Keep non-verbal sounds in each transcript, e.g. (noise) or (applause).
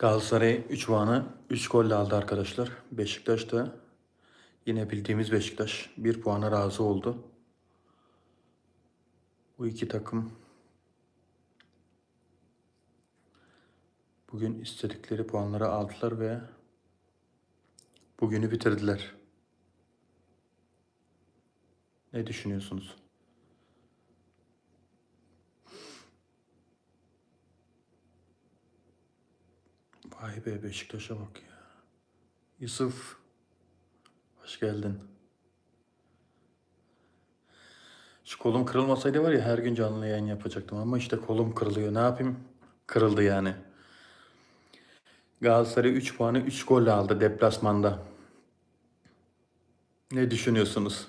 Galatasaray 3 puanı 3 golle aldı arkadaşlar. Beşiktaş da yine bildiğimiz Beşiktaş 1 puana razı oldu. Bu iki takım bugün istedikleri puanları aldılar ve bugünü bitirdiler. Ne düşünüyorsunuz? Vay be Beşiktaş'a bak ya. Yusuf. Hoş geldin. Şu kolum kırılmasaydı var ya her gün canlı yayın yapacaktım ama işte kolum kırılıyor. Ne yapayım? Kırıldı yani. Galatasaray 3 puanı 3 golle aldı deplasmanda. Ne düşünüyorsunuz?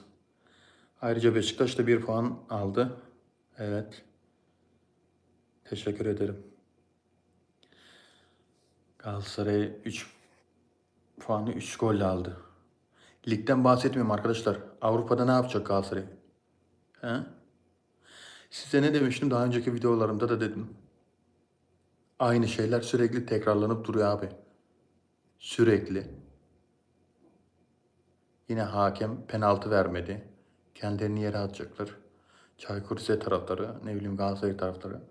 Ayrıca Beşiktaş da 1 puan aldı. Evet. Teşekkür ederim. Galatasaray 3 puanı 3 golle aldı. Ligden bahsetmiyorum arkadaşlar. Avrupa'da ne yapacak Galatasaray? He? Size ne demiştim daha önceki videolarımda da dedim. Aynı şeyler sürekli tekrarlanıp duruyor abi. Sürekli. Yine hakem penaltı vermedi. Kendilerini yere atacaklar. Çaykur Rizespor taraftarı, ne bileyim Galatasaray taraftarı.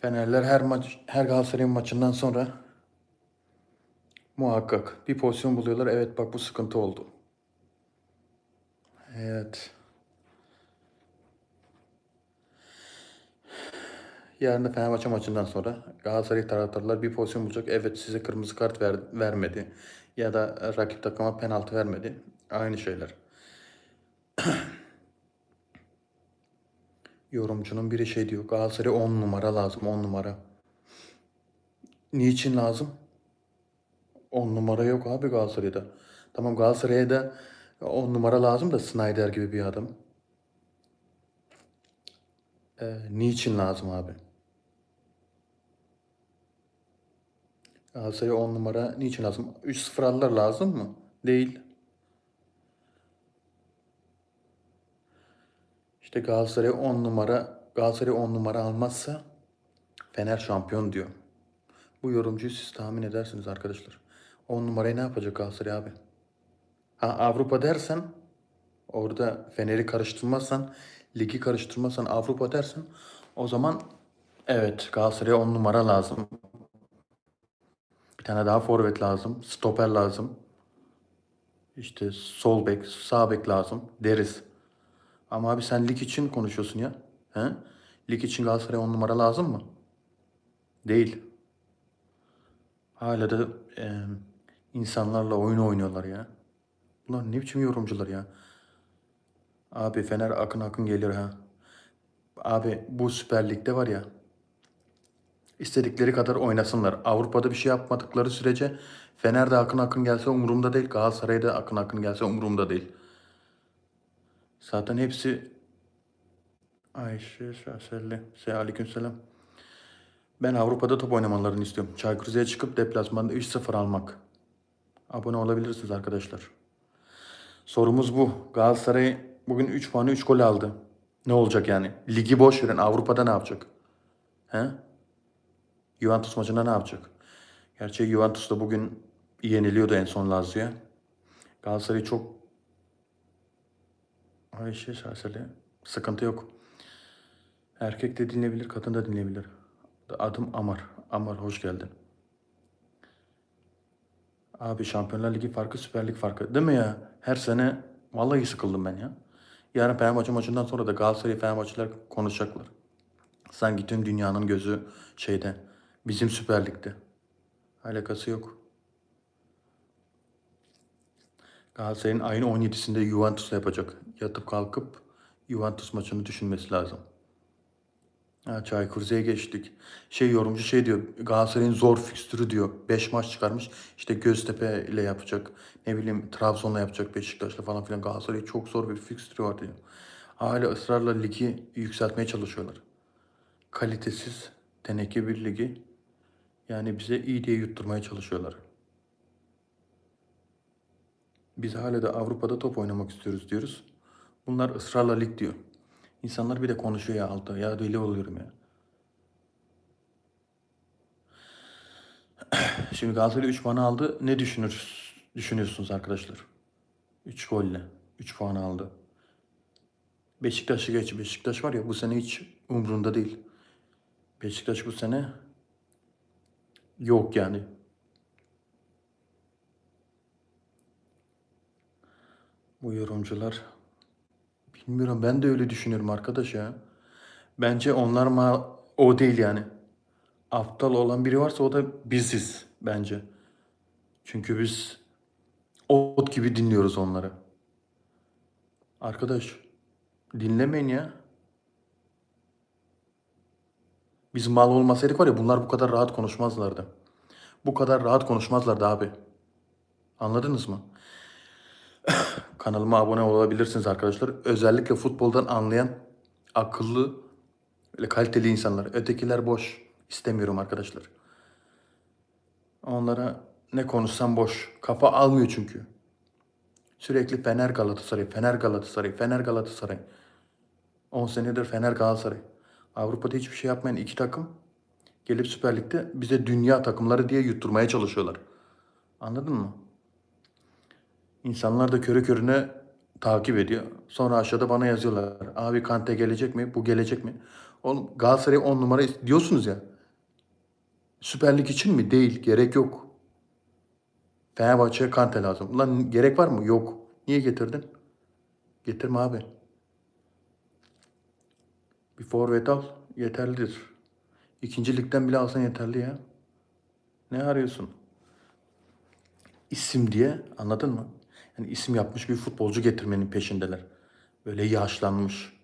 Fenerler her maç, her Galatasaray'ın maçından sonra muhakkak bir pozisyon buluyorlar. Evet bak bu sıkıntı oldu. Evet. Yarın da Fenerbahçe maçından sonra Galatasaray taraftarlar bir pozisyon bulacak. Evet size kırmızı kart ver, vermedi. Ya da rakip takıma penaltı vermedi. Aynı şeyler. (clears throat) Yorumcunun biri şey diyor. Galatasaray 10 numara lazım 10 numara. Niçin lazım? 10 numara yok abi Galatasaray'da. Tamam Galatasaray'a da 10 numara lazım da Snyder gibi bir adam. Ee, niçin lazım abi? Galatasaray'a 10 numara niçin lazım? 3-0 aldılar lazım mı? Değil. İşte Galatasaray 10 numara Galatasaray 10 numara almazsa Fener şampiyon diyor. Bu yorumcuyu siz tahmin edersiniz arkadaşlar. 10 numarayı ne yapacak Galatasaray abi? Ha Avrupa dersen orada Fener'i karıştırmazsan, ligi karıştırmazsan Avrupa dersen o zaman evet Galatasaray'a 10 numara lazım. Bir tane daha forvet lazım, stoper lazım. İşte sol bek, sağ bek lazım deriz. Ama abi sen lig için konuşuyorsun ya. He? Lig için Galatasaray'a 10 numara lazım mı? Değil. Hala da e, insanlarla oyun oynuyorlar ya. Bunlar ne biçim yorumcular ya. Abi Fener akın akın gelir ha. Abi bu Süper Lig'de var ya. istedikleri kadar oynasınlar. Avrupa'da bir şey yapmadıkları sürece Fener'de akın akın gelse umurumda değil. Galatasaray'da akın akın gelse umurumda değil. Zaten hepsi Ayşe Şahserli. Aleykümselam. Ben Avrupa'da top oynamalarını istiyorum. Çaykur Rize'ye çıkıp deplasmanda 3-0 almak. Abone olabilirsiniz arkadaşlar. Sorumuz bu. Galatasaray bugün 3 puanı 3 gol aldı. Ne olacak yani? Ligi boş verin. Avrupa'da ne yapacak? He? Juventus maçında ne yapacak? Gerçi Juventus da bugün yeniliyordu en son Lazio'ya. Galatasaray çok Ayşe Şahseli. Sıkıntı yok. Erkek de dinleyebilir, kadın da dinleyebilir. Adım Amar. Amar hoş geldin. Abi Şampiyonlar Ligi farkı, Süper Lig farkı. Değil mi ya? Her sene vallahi sıkıldım ben ya. Yarın Fenerbahçe maçından sonra da Galatasaray Fenerbahçeler konuşacaklar. Sanki tüm dünyanın gözü şeyde, bizim Süper Lig'de. Alakası yok. Galatasaray'ın ayın 17'sinde Juventus'la yapacak. Yatıp kalkıp Juventus maçını düşünmesi lazım. Ha, Çaykur geçtik. Şey yorumcu şey diyor. Galatasaray'ın zor fikstürü diyor. 5 maç çıkarmış. İşte Göztepe ile yapacak. Ne bileyim Trabzon'la yapacak. Beşiktaş'la falan filan. Galatasaray'ın çok zor bir fikstürü var diyor. Hala ısrarla ligi yükseltmeye çalışıyorlar. Kalitesiz, teneke bir ligi. Yani bize iyi diye yutturmaya çalışıyorlar. Biz hala da Avrupa'da top oynamak istiyoruz diyoruz. Bunlar ısrarla lig diyor. İnsanlar bir de konuşuyor ya altta. Ya deli oluyorum ya. (clears throat) Şimdi Galatasaray 3 puan aldı. Ne düşünür, düşünüyorsunuz arkadaşlar? 3 golle. 3 puan aldı. Beşiktaş'ı geç. Beşiktaş var ya bu sene hiç umrunda değil. Beşiktaş bu sene yok yani. Bu yorumcular bilmiyorum ben de öyle düşünüyorum arkadaş ya. Bence onlar ma o değil yani. Aptal olan biri varsa o da biziz bence. Çünkü biz ot gibi dinliyoruz onları. Arkadaş dinlemeyin ya. Biz mal olmasaydık var ya bunlar bu kadar rahat konuşmazlardı. Bu kadar rahat konuşmazlardı abi. Anladınız mı? Kanalıma abone olabilirsiniz arkadaşlar. Özellikle futboldan anlayan akıllı böyle kaliteli insanlar. Ötekiler boş. İstemiyorum arkadaşlar. Onlara ne konuşsam boş. Kafa almıyor çünkü. Sürekli Fener Galatasaray, Fener Galatasaray, Fener Galatasaray. 10 senedir Fener Galatasaray. Avrupa'da hiçbir şey yapmayan iki takım gelip Süper Lig'de bize dünya takımları diye yutturmaya çalışıyorlar. Anladın mı? İnsanlar da körü körüne takip ediyor. Sonra aşağıda bana yazıyorlar. Abi Kante gelecek mi? Bu gelecek mi? Oğlum Galatasaray 10 numara diyorsunuz ya. Süper Lig için mi? Değil. Gerek yok. Fenerbahçe'ye Kante lazım. Ulan gerek var mı? Yok. Niye getirdin? Getirme abi. Bir forvet al. Yeterlidir. İkinci ligden bile alsan yeterli ya. Ne arıyorsun? İsim diye anladın mı? Yani isim yapmış bir futbolcu getirmenin peşindeler. Böyle yaşlanmış.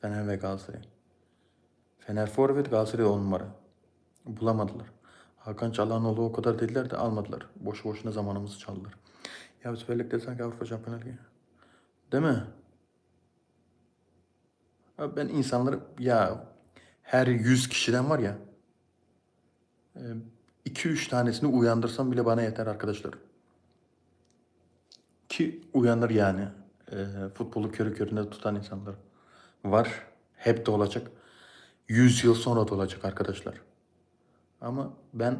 Fener ve Galatasaray. Fener forvet Galatasaray 10 numara. Bulamadılar. Hakan Çalhanoğlu o kadar dediler de almadılar. Boş boşuna zamanımızı çaldılar. Ya Süper Lig'de sanki Avrupa Şampiyonlar Ligi. Değil mi? Abi ben insanları ya her 100 kişiden var ya 2-3 tanesini uyandırsam bile bana yeter arkadaşlar. Ki uyanır yani. E, futbolu körü köründe tutan insanlar var. Hep de olacak. 100 yıl sonra da olacak arkadaşlar. Ama ben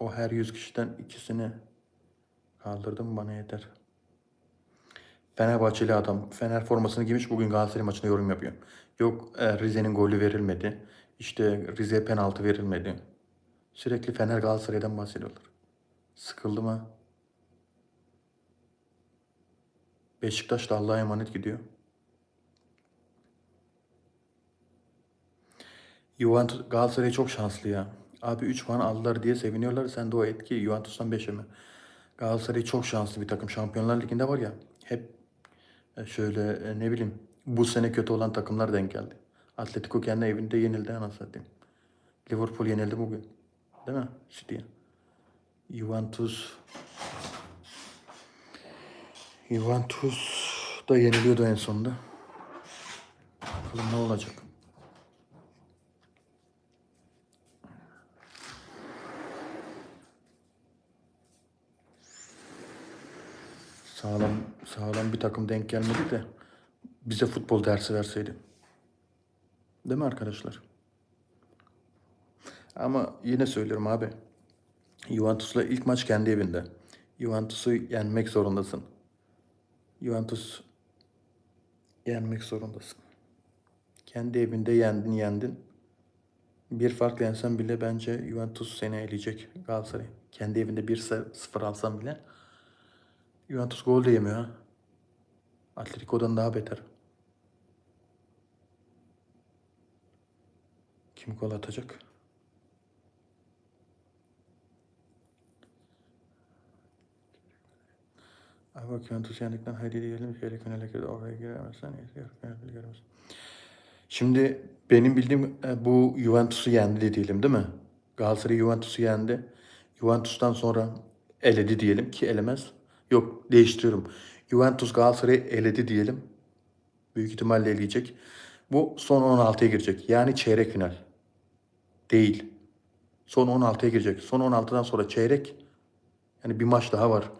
o her 100 kişiden ikisini kaldırdım bana yeter. Fenerbahçeli adam Fener formasını giymiş bugün Galatasaray maçında yorum yapıyor. Yok e, Rize'nin golü verilmedi. İşte Rize'ye penaltı verilmedi. Sürekli Fener Galatasaray'dan bahsediyorlar. Sıkıldım ha. Beşiktaş da Allah'a emanet gidiyor. Juventus Galatasaray çok şanslı ya. Abi 3 puan aldılar diye seviniyorlar. Sen de o etki Juventus'tan 5'e mi? Galatasaray çok şanslı bir takım. Şampiyonlar Ligi'nde var ya hep e, şöyle e, ne bileyim bu sene kötü olan takımlar denk geldi. Atletico kendi evinde yenildi anasını satayım. Liverpool yenildi bugün. Değil mi? City'ye. Juventus Juventus da yeniliyordu en sonunda. Bakalım ne olacak. Sağlam sağlam bir takım denk gelmedi de bize futbol dersi verseydi. Değil mi arkadaşlar? Ama yine söylüyorum abi. Juventus'la ilk maç kendi evinde. Juventus'u yenmek zorundasın. Juventus yenmek zorundasın. Kendi evinde yendin yendin. Bir fark yensen bile bence Juventus seni eleyecek Galatasaray. Kendi evinde 1-0 alsan bile. Juventus gol de yemiyor ha. Atletico'dan daha beter. Kim gol atacak? Abi bak Juventus yendikten haydi diyelim. Şöyle girdi. Oraya giremezsen giremez. Şimdi benim bildiğim e, bu Juventus'u yendi diyelim değil mi? Galatasaray Juventus'u yendi. Juventus'tan sonra eledi diyelim ki elemez. Yok değiştiriyorum. Juventus Galatasaray'ı eledi diyelim. Büyük ihtimalle eleyecek. Bu son 16'ya girecek. Yani çeyrek final. Değil. Son 16'ya girecek. Son 16'dan sonra çeyrek. Yani bir maç daha var.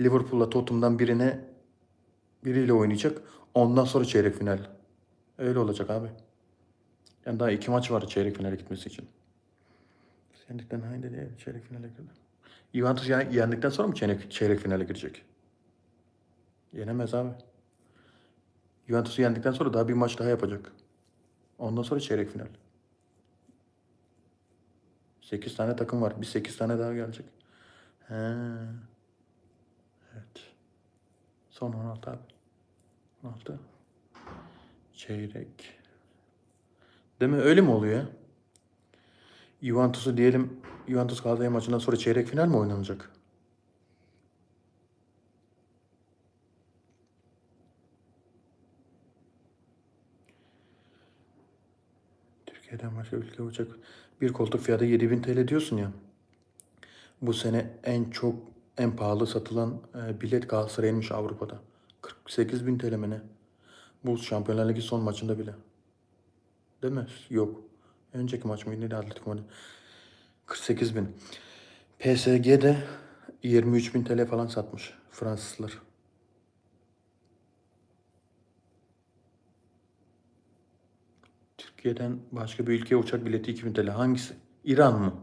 Liverpool'la Tottenham'dan birine biriyle oynayacak. Ondan sonra çeyrek final. Öyle olacak abi. Yani daha iki maç var çeyrek finale gitmesi için. Yendikten haydi diye çeyrek finale girdi. Juventus yendikten sonra mı çeyrek, çeyrek finale girecek? Yenemez abi. Juventus'u yendikten sonra daha bir maç daha yapacak. Ondan sonra çeyrek final. 8 tane takım var. Bir 8 tane daha gelecek. He. Son 16 abi. 16. Çeyrek. Değil mi? Öyle mi oluyor? Juventus'u diyelim Juventus Galatasaray maçından sonra çeyrek final mi oynanacak? Türkiye'den başka ülke uçak bir koltuk fiyatı 7000 TL diyorsun ya. Bu sene en çok en pahalı satılan e, bilet Galatasaray'mış Avrupa'da. 48 bin TL mi? Bu Şampiyonlar Ligi son maçında bile. Değil mi? Yok. Önceki maç mıydı? Neydi Atletico Madrid? 48 bin. PSG'de 23 bin TL falan satmış Fransızlar. Türkiye'den başka bir ülkeye uçak bileti 2000 TL. Hangisi? İran mı?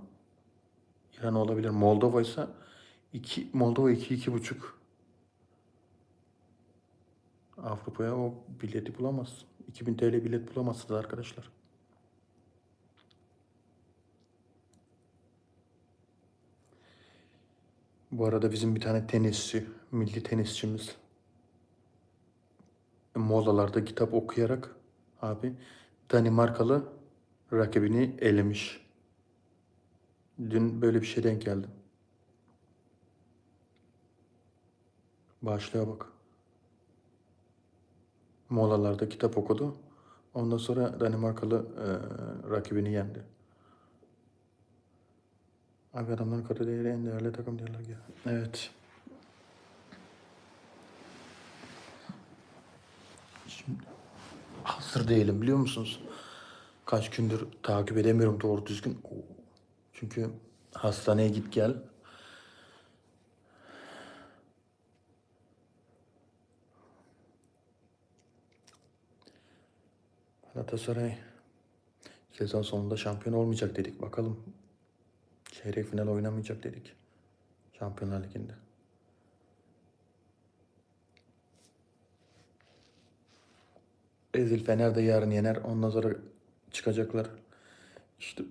İran olabilir. Moldova ise 2 Moldova 2 iki, buçuk. Avrupa'ya o bileti bulamazsın. 2000 TL bilet bulamazsınız arkadaşlar. Bu arada bizim bir tane tenisçi, milli tenisçimiz molalarda kitap okuyarak abi Danimarkalı rakibini elemiş. Dün böyle bir şey denk geldim. Başlığa bak. Molalarda kitap okudu. Ondan sonra Danimarkalı e, rakibini yendi. Abi adamların katı değeri en değerli takım diyorlar ya. Evet. Şimdi hazır değilim biliyor musunuz? Kaç gündür takip edemiyorum doğru düzgün. Çünkü hastaneye git gel. Galatasaray sezon sonunda şampiyon olmayacak dedik. Bakalım çeyrek final oynamayacak dedik. Şampiyonlar Ligi'nde. Ezil Fener de yarın yener. Ondan sonra çıkacaklar. İşte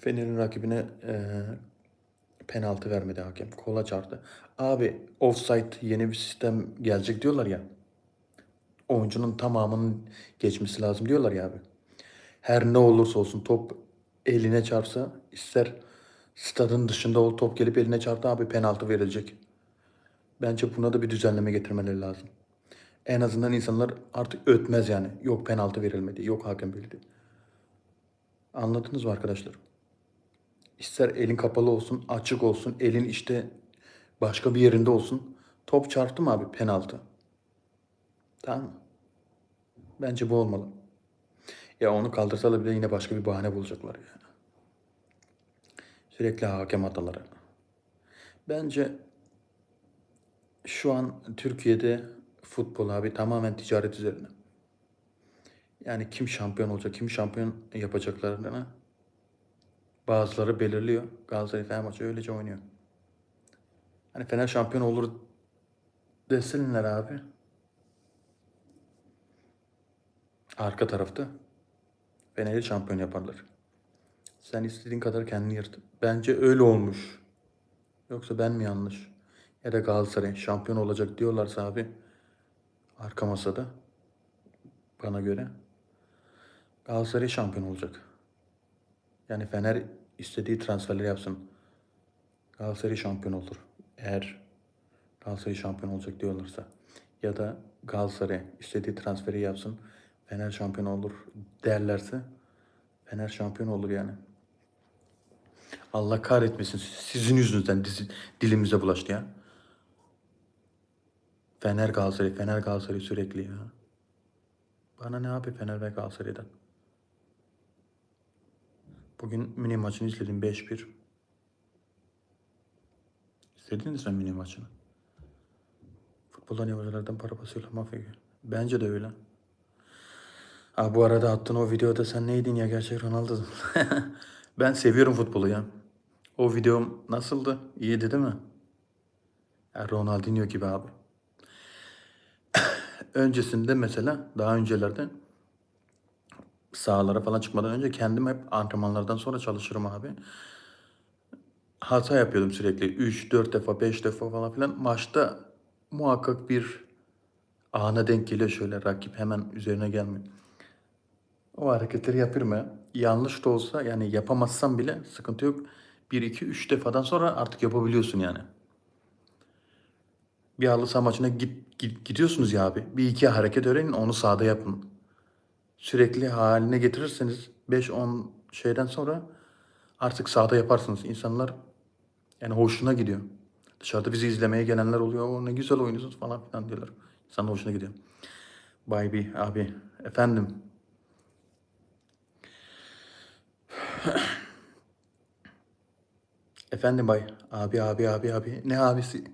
Fener'in rakibine eee, penaltı vermedi hakem. Kola çarptı. Abi offside yeni bir sistem gelecek diyorlar ya. Oyuncunun tamamının geçmesi lazım diyorlar ya abi. Her ne olursa olsun top eline çarpsa ister stadın dışında ol top gelip eline çarptı abi penaltı verilecek. Bence buna da bir düzenleme getirmeleri lazım. En azından insanlar artık ötmez yani. Yok penaltı verilmedi, yok hakem bildi. Anladınız mı arkadaşlar? İster elin kapalı olsun, açık olsun, elin işte başka bir yerinde olsun. Top çarptı mı abi penaltı. Tamam mı? Bence bu olmalı. Ya onu kaldırsalar bile yine başka bir bahane bulacaklar yani. Sürekli hakem hataları. Bence şu an Türkiye'de futbol abi tamamen ticaret üzerine. Yani kim şampiyon olacak, kim şampiyon yapacaklarını bazıları belirliyor. Galatasaray Fenerbahçe öylece oynuyor. Hani Fener şampiyon olur desinler abi. Arka tarafta Fener'i şampiyon yaparlar. Sen istediğin kadar kendini yırt. Bence öyle olmuş. Yoksa ben mi yanlış? Ya da Galatasaray şampiyon olacak diyorlarsa abi arka masada bana göre Galatasaray şampiyon olacak. Yani Fener istediği transferleri yapsın. Galatasaray şampiyon olur. Eğer Galatasaray şampiyon olacak diyorlarsa. Ya da Galatasaray istediği transferi yapsın. Fener şampiyon olur derlerse Fener şampiyon olur yani. Allah kahretmesin. Sizin yüzünüzden dilimize bulaştı ya. Fener Galatasaray, Fener Galatasaray sürekli ya. Bana ne abi Fener ve Galatasaray'dan? Bugün mini maçını izledim 5-1. İzlediniz mi mini maçını? Futboldan yabancılardan para basıyorlar mafya. Bence de öyle. Ha bu arada attığın o videoda sen neydin ya gerçek Ronaldo'dun. (laughs) ben seviyorum futbolu ya. O videom nasıldı? İyiydi değil mi? Ya Ronaldinho gibi abi. (coughs) Öncesinde mesela daha öncelerde sahalara falan çıkmadan önce kendim hep antrenmanlardan sonra çalışırım abi. Hata yapıyordum sürekli. 3, 4 defa, 5 defa falan filan. Maçta muhakkak bir ana denk geliyor şöyle rakip hemen üzerine gelmiyor. O hareketleri yapıyorum ya. Yanlış da olsa yani yapamazsam bile sıkıntı yok. 1, 2, 3 defadan sonra artık yapabiliyorsun yani. Bir halı saha maçına git, git- gidiyorsunuz ya abi. Bir iki hareket öğrenin onu sahada yapın. Sürekli haline getirirseniz 5-10 şeyden sonra artık sahada yaparsınız. İnsanlar yani hoşuna gidiyor. Dışarıda bizi izlemeye gelenler oluyor. O ne güzel oynuyorsunuz falan filan diyorlar. İnsanın hoşuna gidiyor. Bay B abi. Efendim. (coughs) Efendim bay. Abi abi abi abi. Ne abisi?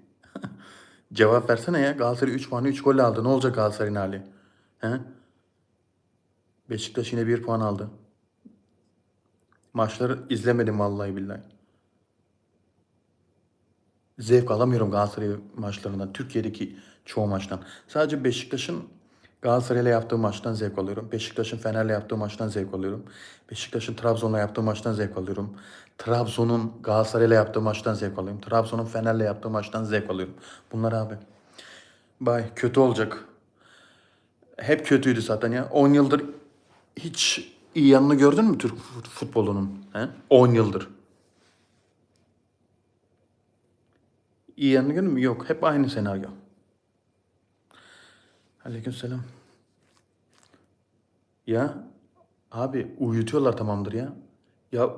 (laughs) Cevap versene ya. Galatasaray 3 puanı 3 gol aldı. Ne olacak Galatasaray'ın hali? He? Beşiktaş yine 1 puan aldı. Maçları izlemedim vallahi billahi. Zevk alamıyorum Galatasaray maçlarından. Türkiye'deki çoğu maçtan. Sadece Beşiktaş'ın Galatasaray'la yaptığı maçtan zevk alıyorum. Beşiktaş'ın Fener'le yaptığı maçtan zevk alıyorum. Beşiktaş'ın Trabzon'la yaptığı maçtan zevk alıyorum. Trabzon'un Galatasaray'la yaptığı maçtan zevk alıyorum. Trabzon'un Fener'le yaptığı maçtan zevk alıyorum. Bunlar abi. Bay kötü olacak. Hep kötüydü zaten ya. 10 yıldır hiç iyi yanını gördün mü Türk fut- futbolunun? He? 10 yıldır. İyi yanını gördün mü? Yok. Hep aynı senaryo. Aleykümselam. Ya abi uyutuyorlar tamamdır ya. Ya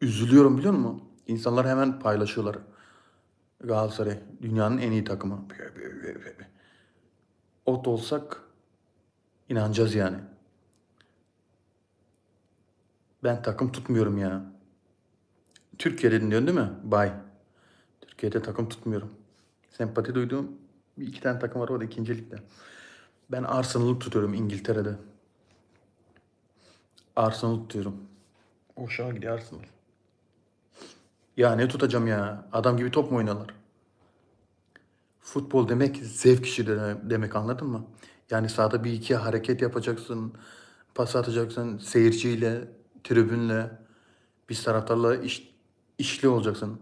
üzülüyorum biliyor musun? İnsanlar hemen paylaşıyorlar. Galatasaray dünyanın en iyi takımı. Ot olsak inanacağız yani. Ben takım tutmuyorum ya. Türkiye'de dinliyorsun değil mi? Bay. Türkiye'de takım tutmuyorum. Sempati duyduğum bir iki tane takım var orada ikinci ligde. Ben Arsenal'ı tutuyorum İngiltere'de. Arsenal tutuyorum. O şaha gidiyor Arsenal. Ya ne tutacağım ya? Adam gibi top mu oynuyorlar? Futbol demek zevk işi de- demek anladın mı? Yani sahada bir iki hareket yapacaksın, pas atacaksın, seyirciyle, tribünle, bir taraftarla iş, işli olacaksın.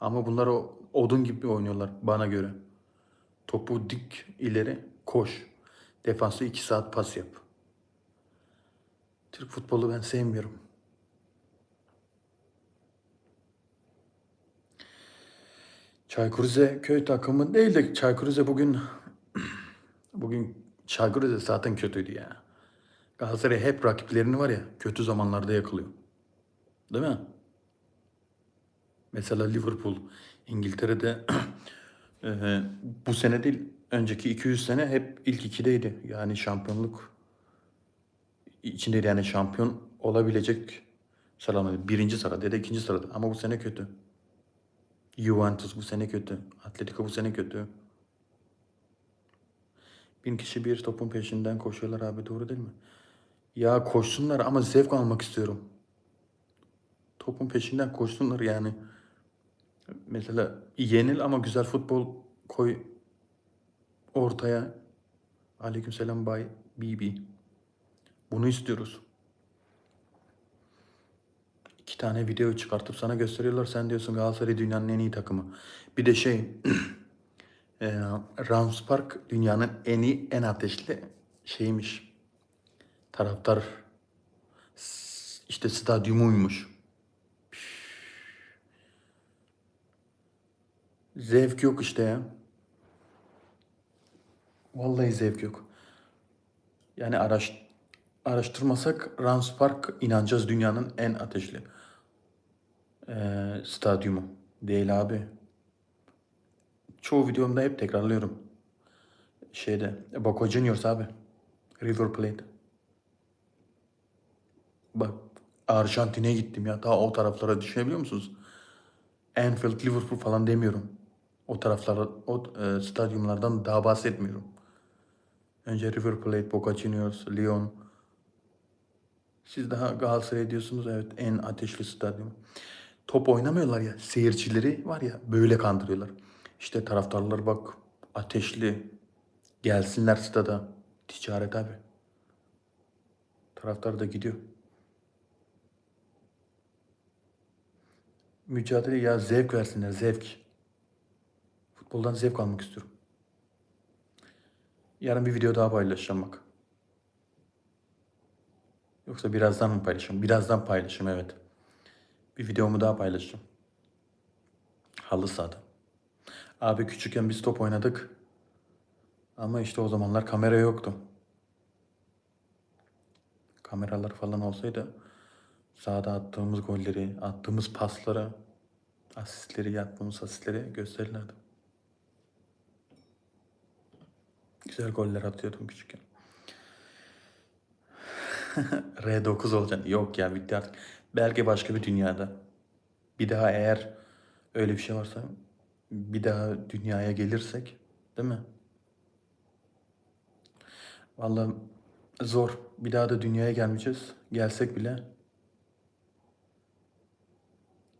Ama bunlar o odun gibi oynuyorlar bana göre. Topu dik ileri koş. Defansta iki saat pas yap. Türk futbolu ben sevmiyorum. Çaykur Rize takımı değil de Çaykur bugün (clears throat) bugün Çaykur zaten kötüydü ya. Galatasaray hep rakiplerini var ya kötü zamanlarda yakalıyor. Değil mi? Mesela Liverpool İngiltere'de (clears throat) eee, bu sene değil önceki 200 sene hep ilk ikideydi. Yani şampiyonluk içindeydi yani şampiyon olabilecek sıralama. Birinci sırada ya da ikinci sırada ama bu sene kötü. Juventus bu sene kötü. Atletico bu sene kötü. Bin kişi bir topun peşinden koşuyorlar abi doğru değil mi? Ya koşsunlar ama zevk almak istiyorum. Topun peşinden koşsunlar yani. Mesela yenil ama güzel futbol koy ortaya. Aleykümselam Bay BB. Bunu istiyoruz. İki tane video çıkartıp sana gösteriyorlar. Sen diyorsun Galatasaray dünyanın en iyi takımı. Bir de şey (clears throat) e, Rams Park dünyanın en iyi en ateşli şeymiş. Taraftar işte stadyumuymuş. Zevk yok işte ya. Vallahi zevk yok. Yani araş, araştırmasak Rams Park inanacağız dünyanın en ateşli eee, stadyumu. Değil abi. Çoğu videomda hep tekrarlıyorum. Şeyde Boca Juniors abi. River Plate. Bak Arjantin'e gittim ya. Daha o taraflara düşünebiliyor musunuz? Anfield, Liverpool falan demiyorum. O taraflara, o e, stadyumlardan daha bahsetmiyorum. Önce River Plate, Boca Juniors, Lyon. Siz daha Galatasaray diyorsunuz. Evet en ateşli stadyum. top oynamıyorlar ya. Seyircileri var ya böyle kandırıyorlar. İşte taraftarlar bak ateşli gelsinler stada. Ticaret abi. Taraftar da gidiyor. Mücadele ya zevk versinler zevk. Futboldan zevk almak istiyorum. Yarın bir video daha paylaşacağım bak. Yoksa birazdan mı paylaşayım? Birazdan paylaşayım evet. Bir videomu daha paylaşacağım. Halı sahada. Abi küçükken biz top oynadık. Ama işte o zamanlar kamera yoktu. Kameralar falan olsaydı sahada attığımız golleri, attığımız pasları, asistleri, yaptığımız asistleri gösterirlerdi. Güzel goller atıyordum küçükken. (laughs) R9 olacaksın. Yok ya bitti artık. Belki başka bir dünyada. Bir daha eğer öyle bir şey varsa bir daha dünyaya gelirsek değil mi? Vallahi zor. Bir daha da dünyaya gelmeyeceğiz. Gelsek bile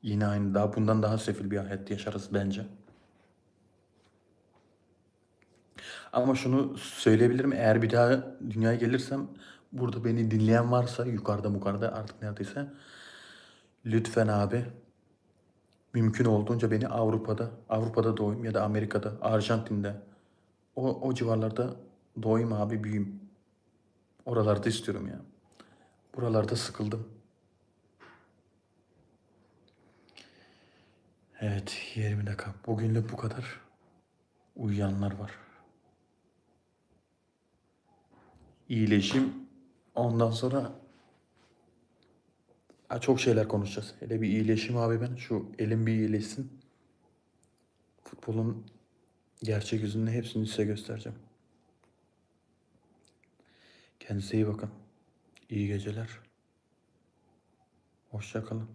yine aynı daha bundan daha sefil bir hayat yaşarız bence. Ama şunu söyleyebilirim. Eğer bir daha dünyaya gelirsem burada beni dinleyen varsa yukarıda yukarıda artık neredeyse lütfen abi mümkün olduğunca beni Avrupa'da Avrupa'da doğayım ya da Amerika'da Arjantin'de o, o civarlarda doğayım abi büyüyeyim. Oralarda istiyorum ya. Buralarda sıkıldım. Evet 20 dakika. Bugünlük bu kadar. Uyuyanlar var. İyileşim. Ondan sonra ha, çok şeyler konuşacağız. Hele bir iyileşim abi ben. Şu elim bir iyileşsin. Futbolun gerçek yüzünü hepsini size göstereceğim. Kendinize iyi bakın. İyi geceler. Hoşça kalın.